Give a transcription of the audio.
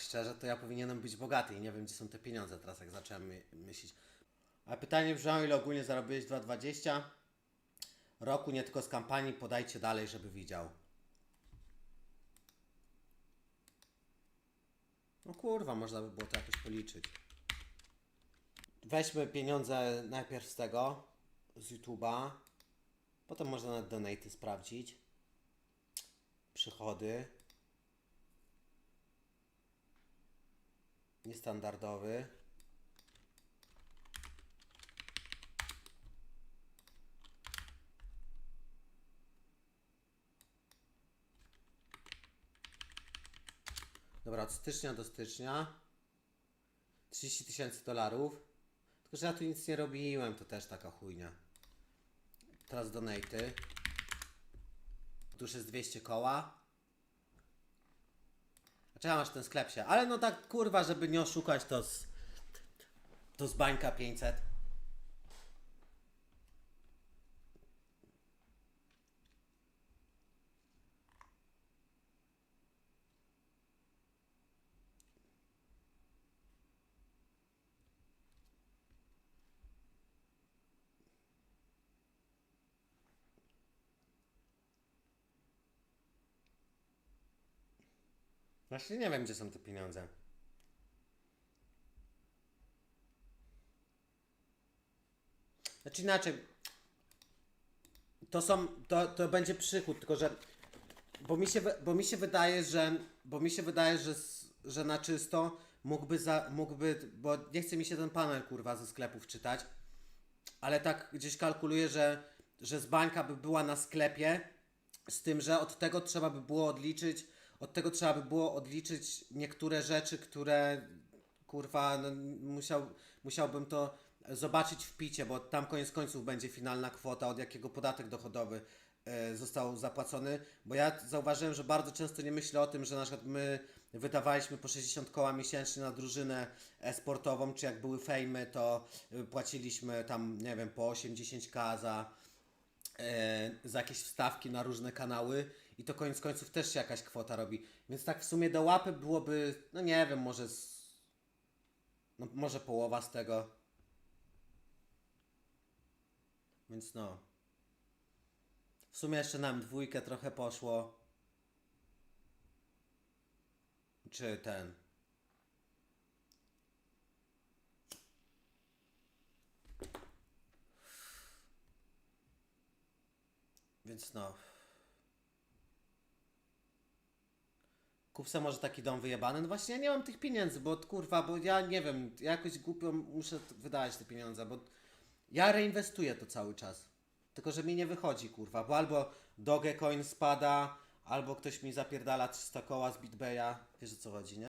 szczerze, to ja powinienem być bogaty i nie wiem, gdzie są te pieniądze teraz, jak zacząłem my, myśleć. A pytanie brzmiało, ile ogólnie zarobiłeś 2,20 roku, nie tylko z kampanii, podajcie dalej, żeby widział. No kurwa, można by było to jakoś policzyć. Weźmy pieniądze najpierw z tego, z YouTube'a. Potem można na donaty sprawdzić. Przychody. Niestandardowy. Dobra, od stycznia do stycznia 30 tysięcy dolarów. Tylko, że ja tu nic nie robiłem, to też taka chujnia. Teraz donaty. Tu już jest 200 koła. A czemu masz ten sklep się? Ale no tak kurwa, żeby nie oszukać, to z, to z bańka 500. Właśnie nie wiem, gdzie są te pieniądze. Znaczy inaczej. To są, to, to będzie przychód, tylko że bo mi się, bo mi się wydaje, że bo mi się wydaje, że, że na czysto mógłby, za, mógłby, bo nie chce mi się ten panel kurwa ze sklepów czytać, ale tak gdzieś kalkuluję, że, że z bańka by była na sklepie, z tym, że od tego trzeba by było odliczyć, od tego trzeba by było odliczyć niektóre rzeczy, które kurwa, no, musiał, musiałbym to zobaczyć w picie, bo tam koniec końców będzie finalna kwota, od jakiego podatek dochodowy e, został zapłacony, bo ja zauważyłem, że bardzo często nie myślę o tym, że na przykład my wydawaliśmy po 60 koła miesięcznie na drużynę e-sportową, czy jak były fejmy, to y, płaciliśmy tam, nie wiem, po 8-10k za, e, za jakieś wstawki na różne kanały i to koniec końców też się jakaś kwota robi. Więc tak w sumie do łapy byłoby, no nie wiem, może z, no może połowa z tego. Więc no. W sumie jeszcze nam dwójkę trochę poszło. Czy ten. Więc no. Kup może taki dom wyjebany. No właśnie ja nie mam tych pieniędzy, bo kurwa, bo ja nie wiem, ja jakoś głupio muszę wydawać te pieniądze, bo ja reinwestuję to cały czas. Tylko, że mi nie wychodzi, kurwa, bo albo Dogecoin spada, albo ktoś mi zapierdala 300 koła z BitBaya. Wiesz o co chodzi, nie?